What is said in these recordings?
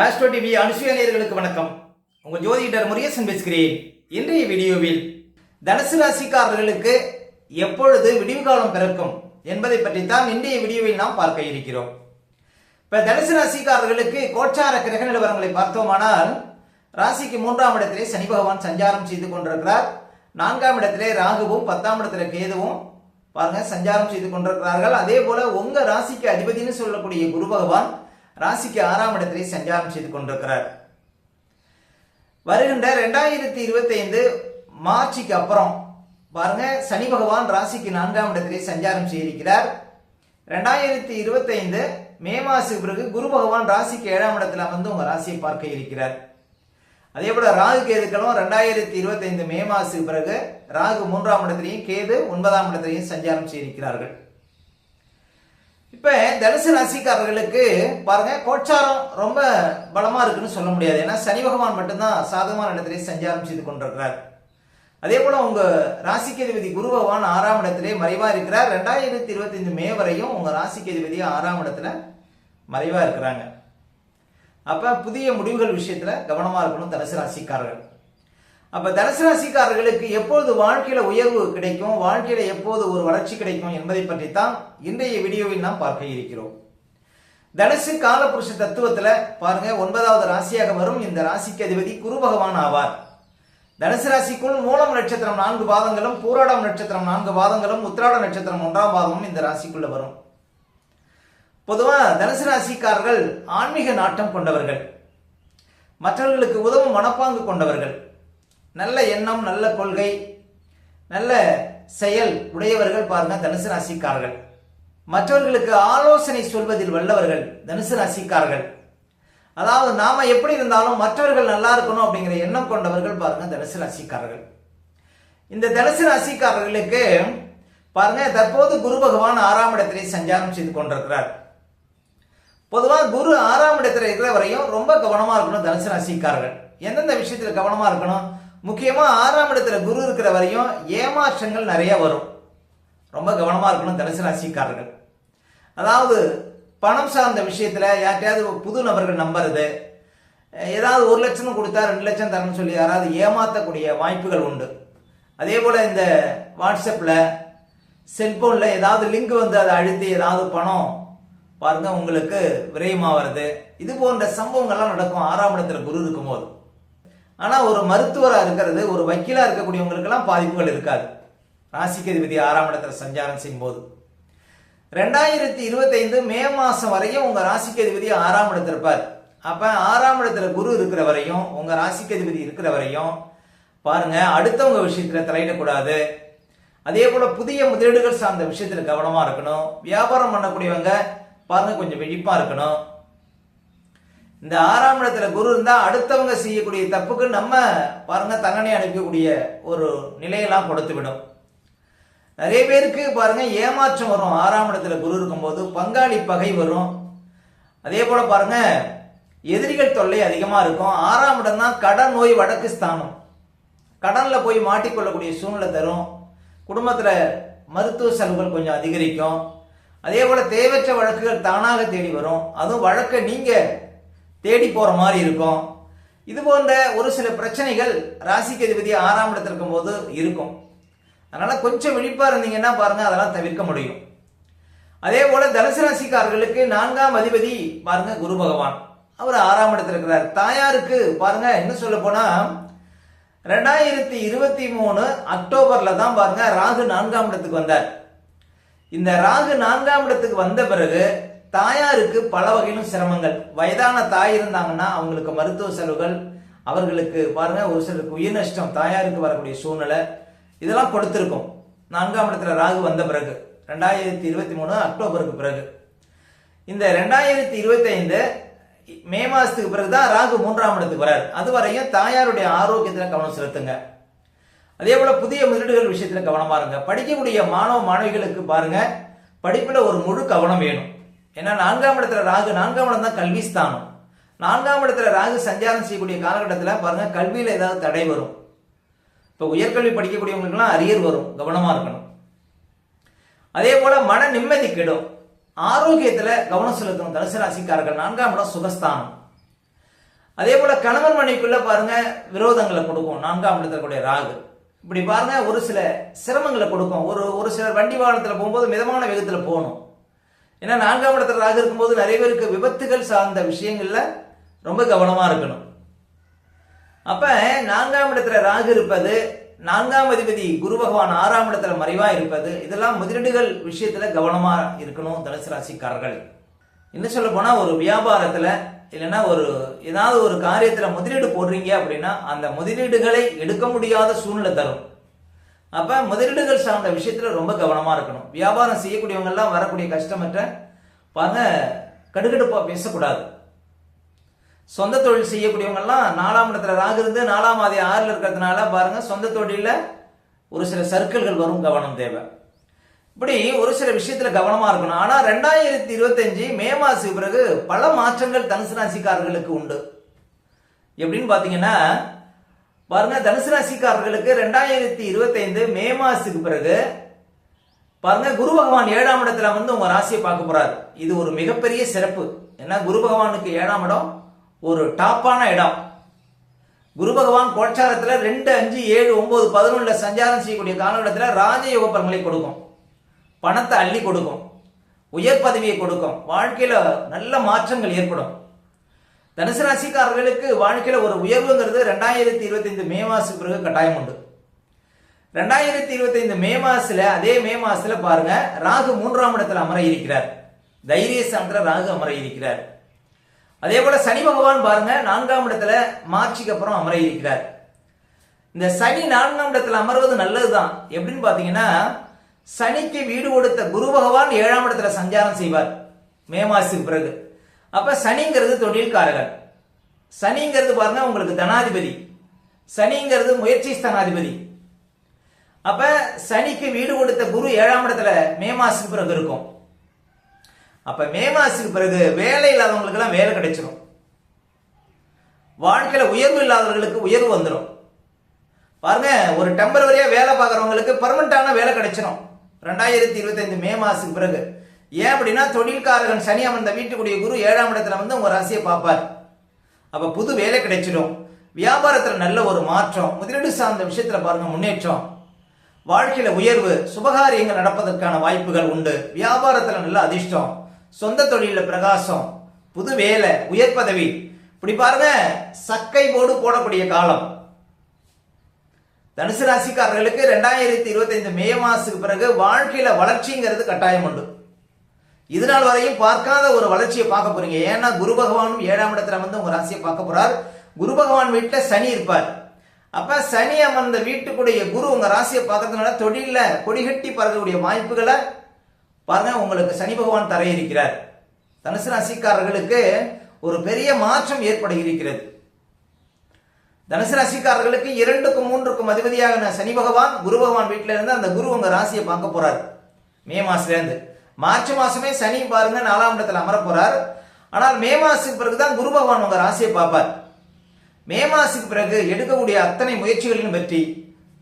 Astro TV அனுசுயநேயர்களுக்கு வணக்கம். உங்கள் ஜோதிடர் முருகேசன் பேசுகிறேன். இன்றைய வீடியோவில் தனுசு ராசிக்காரர்களுக்கு எப்பொழுது விடிவு காலம் பிறக்கும் என்பதை பற்றி தான் இன்றைய வீடியோவில் நாம் பார்க்க இருக்கிறோம். இப்போ தனுசு ராசிக்காரர்களுக்கு கோச்சார கிரக நிலவரங்களை பார்த்தோமானால் ராசிக்கு மூன்றாம் இடத்திலே சனி பகவான் சஞ்சாரம் செய்து கொண்டிருக்கிறார். நான்காம் இடத்திலே ராகுவும் பத்தாம் இடத்திலே கேதுவும் பாருங்க சஞ்சாரம் செய்து கொண்டிருக்கிறார்கள். அதே போல உங்க ராசிக்கு அதிபதினு சொல்லக்கூடிய குரு பகவான் ராசிக்கு ஆறாம் இடத்திலே சஞ்சாரம் செய்து கொண்டிருக்கிறார். வருகின்ற ரெண்டாயிரத்தி இருபத்தி ஐந்து மார்ச்சுக்கு அப்புறம் பாருங்க சனி பகவான் ராசிக்கு நான்காம் இடத்திலே சஞ்சாரம் செய்திருக்கிறார். ரெண்டாயிரத்தி இருபத்தி ஐந்து மே மாசத்துக்கு பிறகு குரு பகவான் ராசிக்கு ஏழாம் இடத்துல வந்து உங்க ராசியை பார்க்க இருக்கிறார். அதே போல ராகு கேதுக்களும் ரெண்டாயிரத்தி இருபத்தி ஐந்து மே மாசத்துக்கு பிறகு ராகு மூன்றாம் இடத்திலையும் கேது ஒன்பதாம் இடத்திலையும் சஞ்சாரம் செய்திருக்கிறார்கள். இப்ப தனுசு ராசிக்காரர்களுக்கு பாருங்க கோச்சாரம் ரொம்ப பலமா இருக்குன்னு சொல்ல முடியாது. ஏன்னா சனி பகவான் மட்டும்தான் சாதகமான இடத்திலே சஞ்சாரம் செய்து கொண்டிருக்கிறார். அதே போல உங்க ராசிக்கு அதிபதி குரு பகவான் ஆறாம் இடத்திலே மறைவா இருக்கிறார். ரெண்டாயிரத்தி இருபத்தி ஐந்து மே வரையும் உங்க ராசிக்கு அதிபதி ஆறாம் இடத்துல மறைவா இருக்கிறாங்க. அப்ப புதிய முடிவுகள் விஷயத்துல கவனமா இருக்கணும் தனுசு ராசிக்காரர்கள். அப்ப தனுசு ராசிக்காரர்களுக்கு எப்பொழுது வாழ்க்கையில உயர்வு கிடைக்கும் வாழ்க்கையில எப்போது ஒரு வளர்ச்சி கிடைக்கும் என்பதை தான் இன்றைய வீடியோவில் நாம் பார்க்க இருக்கிறோம். தனுசு காலபுருஷ தத்துவத்துல பாருங்க ஒன்பதாவது ராசியாக வரும் இந்த ராசிக்கு அதிபதி குரு பகவான் ஆவார். தனுசு ராசிக்குள் மூலம் நட்சத்திரம் நான்கு பாதங்களும் பூராடம் நட்சத்திரம் நான்கு பாதங்களும் உத்திராட நட்சத்திரம் ஒன்றாம் பாதமும் இந்த ராசிக்குள்ள வரும். பொதுவா தனுசு ராசிக்காரர்கள் ஆன்மீக நாட்டம் கொண்டவர்கள். மற்றவர்களுக்கு உதவும் மனப்பாங்கு கொண்டவர்கள். நல்ல எண்ணம் நல்ல கொள்கை நல்ல செயல் உடையவர்கள் பாருங்க தனுசு ராசிக்காரர்கள். மற்றவர்களுக்கு ஆலோசனை சொல்வதில் வல்லவர்கள் தனுசு ராசிக்காரர்கள். அதாவது நாம எப்படி இருந்தாலும் மற்றவர்கள் நல்லா இருக்கணும் அப்படிங்கிற எண்ணம் கொண்டவர்கள் பாருங்க தனுசு ராசிக்காரர்கள். இந்த தனுசு ராசிக்காரர்களுக்கு பாருங்க தற்போது குரு பகவான் ஆறாம் இடத்திலே சஞ்சாரம் செய்து கொண்டிருக்கிறார். பொதுவாக குரு ஆறாம் இடத்துல இருக்கிற வரையும் ரொம்ப கவனமா இருக்கணும் தனுசு ராசிக்காரர்கள். எந்தெந்த விஷயத்தில் கவனமா இருக்கணும்? முக்கியமா ஆறாம் இடத்துல குரு இருக்கிற வரையும் ஏமாற்றங்கள் நிறைய வரும். ரொம்ப கவனமா இருக்கணும் தனுசு ராசிக்காரர்கள். அதாவது பணம் சார்ந்த விஷயத்துல யார்கிட்டயாவது புது நபர்கள் நம்புறது ஏதாவது ஒரு லட்சம் கொடுத்தா ரெண்டு லட்சம் தரணும்னு சொல்லி யாராவது ஏமாத்தக்கூடிய வாய்ப்புகள் உண்டு. அதே போல இந்த வாட்ஸ்அப்பில் செல்ஃபோனில் ஏதாவது லிங்க் வந்து அதை அழுத்தி ஏதாவது பணம் பாருங்க உங்களுக்கு விரயமாகிறது இது போன்ற சம்பவங்கள்லாம் நடக்கும் ஆறாம் இடத்துல குரு இருக்கும்போது. ஆனால் ஒரு மருத்துவராக இருக்கிறது ஒரு வக்கீலாக இருக்கக்கூடியவங்களுக்கெல்லாம் பாதிப்புகள் இருக்காது. ராசிக்கு அதிபதி ஆறாம் இடத்துல சஞ்சாரம் செய்யும் போது ரெண்டாயிரத்தி இருபத்தைந்து மே மாதம் வரையும் உங்கள் ராசிக்கு அதிபதி ஆறாம் இடத்துல இருப்பார். அப்போ ஆறாம் இடத்துல குரு இருக்கிற வரையும் உங்கள் ராசிக்கு அதிபதி இருக்கிற வரையும் பாருங்க அடுத்தவங்க விஷயத்தில் தலையிடக்கூடாது. அதே போல் புதிய முதலீடுகள் சார்ந்த விஷயத்தில் கவனமாக இருக்கணும். வியாபாரம் பண்ணக்கூடியவங்க பாருங்க கொஞ்சம் விழிப்பாக இருக்கணும். இந்த ஆறாம் இடத்துல குரு இருந்தா அடுத்தவங்க செய்யக்கூடிய தப்புக்கு நம்ம பாருங்க தண்டனை அனுப்பக்கூடிய ஒரு நிலையெல்லாம் கொடுத்து விடும் நிறைய பேருக்கு பாருங்க ஏமாற்றம் வரும். ஆறாம் இடத்துல குரு இருக்கும்போது பங்காளி பகை வரும். அதே போல பாருங்க எதிரிகள் தொல்லை அதிகமா இருக்கும். ஆறாம் இடம் தான் கடன் நோய் வடக்கு ஸ்தானம். கடன்ல போய் மாட்டிக்கொள்ளக்கூடிய சூழ்நிலை தரும். குடும்பத்துல மருத்துவ செலவுகள் கொஞ்சம் அதிகரிக்கும். அதே போல தேவையற்ற வழக்குகள் தானாக தேடி வரும். அதுவும் வழக்கை நீங்க தேடி போற மாதிரி இருக்கும். இது போன்ற ஒரு சில பிரச்சனைகள் ராசிக்கு அதிபதி ஆறாம் இடத்துல இருக்கும்போது இருக்கும். அதனால கொஞ்சம் விழிப்பா இருந்தீங்கன்னா பாருங்க அதெல்லாம் தவிர்க்க முடியும். அதே போல தனுசு ராசிக்காரர்களுக்கு நான்காம் அதிபதி பாருங்க குரு பகவான். அவர் ஆறாம் இடத்துல இருக்கிறார். தாயாருக்கு பாருங்க என்ன சொல்ல போனா ரெண்டாயிரத்தி இருபத்தி மூணு அக்டோபர்ல தான் பாருங்க ராகு நான்காம் இடத்துக்கு வந்தார். இந்த ராகு நான்காம் இடத்துக்கு வந்த பிறகு தாயாருக்கு பல வகையிலும் சிரமங்கள். வயதான தாய் இருந்தாங்கன்னா அவங்களுக்கு மருத்துவ செலவுகள் அவர்களுக்கு பாருங்க ஒரு சிலருக்கு உயிர் நஷ்டம் தாயாருக்கு வரக்கூடிய சூழ்நிலை இதெல்லாம் கொடுத்திருக்கும். நான்காம் இடத்துல ராகு வந்த பிறகு ரெண்டாயிரத்தி இருபத்தி மூணு அக்டோபருக்கு பிறகு. இந்த ரெண்டாயிரத்தி இருபத்தி ஐந்து மே மாசத்துக்கு பிறகுதான் ராகு மூன்றாம் இடத்துக்கு வரார். அது வரையும் தாயாருடைய ஆரோக்கியத்துல கவனம் செலுத்துங்க. அதே போல புதிய முதலீடுகள் விஷயத்துல கவனமா இருங்க. படிக்கக்கூடிய மாணவ மாணவிகளுக்கு பாருங்க படிப்புல ஒரு முழு கவனம் வேணும். ஏன்னா நான்காம் இடத்துல ராகு நான்காம் இடம் தான் கல்வி ஸ்தானம். நான்காம் இடத்துல ராகு சஞ்சாரம் செய்யக்கூடிய காலகட்டத்தில் பாருங்க கல்வியில் ஏதாவது தடை வரும். இப்போ உயர்கல்வி படிக்கக்கூடியவங்களுக்குலாம் அரியர் வரும் கவனமாக இருக்கணும். அதே போல மன நிம்மதி கெடும். ஆரோக்கியத்தில் கவனம் செலுத்தணும் தனுசு ராசிக்காரர்கள். நான்காம் இடம் சுகஸ்தானம். அதே போல கணவன் மனைவிக்குள்ள பாருங்க விரோதங்களை கொடுக்கும். நான்காம் இடத்துல கூடிய ராகு. இப்படி பாருங்க ஒரு சில சிரமங்களை கொடுக்கும். ஒரு ஒரு சிலர் வண்டி வாகனத்தில் போகும்போது மிதமான வேகத்தில் போகணும். ஏன்னா நான்காம் இடத்துல ராகு இருக்கும்போது நிறைய பேருக்கு விபத்துகள் சார்ந்த விஷயங்கள்ல ரொம்ப கவனமா இருக்கணும். அப்ப நான்காம் இடத்துல ராகு இருப்பது நான்காம் அதிபதி குரு பகவான் ஆறாம் இடத்துல மறைவா இருப்பது இதெல்லாம் முதலீடுகள் விஷயத்துல கவனமா இருக்கணும் தனுசு ராசிக்காரர்கள். என்ன சொல்ல போனா ஒரு வியாபாரத்துல இல்லைன்னா ஒரு ஏதாவது ஒரு காரியத்துல முதலீடு போடுறீங்க அப்படின்னா அந்த முதலீடுகளை எடுக்க முடியாத சூழ்நிலை தரும். அப்ப முதலீடுகள் சார்ந்த விஷயத்துல ரொம்ப கவனமா இருக்கணும். வியாபாரம் செய்யக்கூடியவங்க எல்லாம் வரக்கூடிய கஸ்டமர்கிட்ட பாருங்க கடுகடுப்பா பேசக்கூடாது. சொந்த தொழில் செய்யக்கூடியவங்க எல்லாம் நாலாம் இடத்துல ராகு இருந்து நாலாம் ஆதி ஆறுல இருக்கிறதுனால பாருங்க சொந்த தொழில ஒரு சில சர்க்கிள்கள் வரும் கவனம் தேவை. இப்படி ஒரு சில விஷயத்துல கவனமா இருக்கணும். ஆனா ரெண்டாயிரத்தி இருபத்தஞ்சு மே மாசத்துக்கு பிறகு பல மாற்றங்கள் தனுசு ராசிக்காரர்களுக்கு உண்டு. எப்படின்னு பாத்தீங்கன்னா பாருங்க தனுசு ராசிக்காரர்களுக்கு ரெண்டாயிரத்தி இருபத்தைந்து மே மாசத்துக்கு பிறகு பாருங்க குரு பகவான் ஏழாம் இடத்துல வந்து உங்க ராசியை பார்க்க போறாரு. இது ஒரு மிகப்பெரிய சிறப்பு. ஏன்னா குரு பகவானுக்கு ஏழாம் இடம் ஒரு டாப்பான இடம். குரு பகவான் கோட்சாரத்துல ரெண்டு அஞ்சு ஏழு ஒன்பது பதினொன்றுல சஞ்சாரம் செய்யக்கூடிய காலகட்டத்தில் ராஜயோக பலன்களை கொடுக்கும். பணத்தை அள்ளி கொடுக்கும். உயர் பதவியை கொடுக்கும். வாழ்க்கையில நல்ல மாற்றங்கள் ஏற்படும். தனுசு ராசிக்காரர்களுக்கு வாழ்க்கையில ஒரு உயர்வுங்கிறது ரெண்டாயிரத்தி இருபத்தைந்து மே மாசத்துக்கு பிறகு கட்டாயம் உண்டு. ரெண்டாயிரத்தி இருபத்தைந்து மே மாசத்துல அதே மே மாசத்துல பாருங்க ராகு மூன்றாம் இடத்துல அமர இருக்கிறார். தைரிய சந்திர ராகு அமர இருக்கிறார். அதே போல சனி பகவான் பாருங்க நான்காம் இடத்துல மார்ச்சுக்கு அப்புறம் அமர இருக்கிறார். இந்த சனி நான்காம் இடத்துல அமர்வது நல்லதுதான். எப்படின்னு பாத்தீங்கன்னா சனிக்கு வீடு கொடுத்த குரு பகவான் ஏழாம் இடத்துல சஞ்சாரம் செய்வார் மே மாசத்துக்கு பிறகு. அப்ப சனிங்கிறது தொழில்காரகன் சனிங்கிறது பாருங்க உங்களுக்கு தனாதிபதி. சனிங்கிறது முயற்சி ஸ்தானாதிபதி. அப்ப சனிக்கு வீடு கொடுத்த குரு ஏழாம் இடத்துல மே மாசத்துக்கு பிறகு இருக்கும். அப்ப மே மாசத்துக்கு பிறகு வேலை இல்லாதவங்களுக்கு எல்லாம் வேலை கிடைச்சிடும் வாழ்க்கையில உயர்வு இல்லாதவர்களுக்கு உயர்வு வந்துடும் பாருங்க ஒரு டெம்பரவரியா வேலை பார்க்குறவங்களுக்கு பர்மனண்டான வேலை கிடைச்சிடும் ரெண்டாயிரத்தி இருபத்தைந்து மே மாசத்துக்கு பிறகு. ஏன் அப்படின்னா தொழில்காரகன் சனி அமர்ந்த வீட்டுக்குடைய குரு ஏழாம் இடத்துல வந்து உங்க ராசியை பார்ப்பார். அப்ப புது வேலை கிடைச்சிடும். வியாபாரத்துல நல்ல ஒரு மாற்றம் முதலீடு சார்ந்த விஷயத்துல பாருங்க முன்னேற்றம். வாழ்க்கையில உயர்வு சுபகாரியங்கள் நடப்பதற்கான வாய்ப்புகள் உண்டு. வியாபாரத்துல நல்ல அதிர்ஷ்டம் சொந்த தொழில பிரகாசம் புது வேலை உயர் பதவி. இப்படி பாருங்க சக்கை போடு போடக்கூடிய காலம். தனுசு ராசிக்காரர்களுக்கு ரெண்டாயிரத்தி இருபத்தைந்து மே மாசத்துக்கு பிறகு வாழ்க்கையில வளர்ச்சிங்கிறது கட்டாயம் உண்டு. இது நாள் வரையும் பார்க்காத ஒரு வளர்ச்சியை பார்க்க போறீங்க. ஏன்னா குரு பகவானும் ஏழாம் இடத்துல வந்து உங்க ராசியை பார்க்க போறார். குரு பகவான் வீட்டுல சனி இருப்பார். அப்ப சனி அமர்ந்த வீட்டுக்குடைய குரு உங்க ராசியை பார்க்கறதுனால தொழில கொடிகட்டி பறக்கக்கூடிய வாய்ப்புகளை பாருங்க உங்களுக்கு சனி பகவான் தர இருக்கிறார். தனுசு ராசிக்காரர்களுக்கு ஒரு பெரிய மாற்றம் ஏற்பட இருக்கிறது தனுசு ராசிக்காரர்களுக்கு இரண்டுக்கும் மூன்றுக்கும் அதிபதியாக சனி பகவான் குரு பகவான் வீட்டில இருந்து அந்த குரு உங்க ராசியை பார்க்க போறார். மே மாசத்துல இருந்து. மார்ச் மாசமே சனி பாருங்க நாலாம் இடத்துல அமர போறார். ஆனால் மே மாசத்துக்கு பிறகுதான் குரு பகவான் உங்க ராசியை பார்ப்பார். மே மாசத்துக்கு பிறகு எடுக்கக்கூடிய அத்தனை முயற்சிகளிலும் வெற்றி.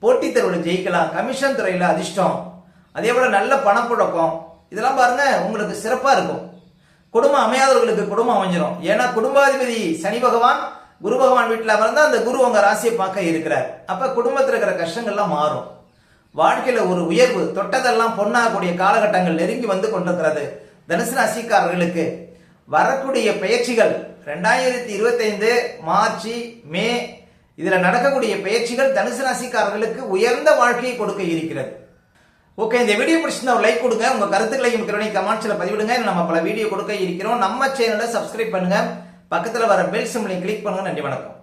போட்டித் தேர்வில் ஜெயிக்கலாம். கமிஷன் துறையில் அதிர்ஷ்டம். அதே போல நல்ல பணப்புழக்கம். இதெல்லாம் பாருங்க உங்களுக்கு சிறப்பா இருக்கும். குடும்பம் அமையாதவர்களுக்கு குடும்பம் அமைஞ்சிடும் ஏன்னா குடும்பாதிபதி சனி பகவான் குரு பகவான் வீட்டில் அமர்ந்தால் அந்த குரு உங்க ராசியை பார்க்க இருக்கிறார். அப்ப குடும்பத்தில் இருக்கிற கஷ்டங்கள்லாம் மாறும். வாழ்க்கையில ஒரு உயர்வு தொட்டதெல்லாம் பொன்னாகக்கூடிய காலகட்டங்கள் நெருங்கி வந்து கொண்டிருக்கிறது. தனுசு ராசிக்காரர்களுக்கு வரக்கூடிய பயிற்சிகள் ரெண்டாயிரத்தி இருபத்தைந்து மார்ச் மே இதுல நடக்கக்கூடிய பயிற்சிகள் தனுசு ராசிக்காரர்களுக்கு உயர்ந்த வாழ்க்கையை கொடுக்க இருக்கிறது. ஓகே இந்த வீடியோ பிடிச்சிருந்தா ஒரு லைக் கொடுங்க உங்க கருத்துக்களையும் கருணை கமெண்ட்ஸ்ல பதிவிடுங்க. நம்ம பல வீடியோ கொடுக்க இருக்கிறோம். நம்ம சேனலை சப்ஸ்கிரைப் பண்ணுங்க. பக்கத்துல வர பெல் சிம்லையும் கிளிக் பண்ணுங்க. நன்றி வணக்கம்.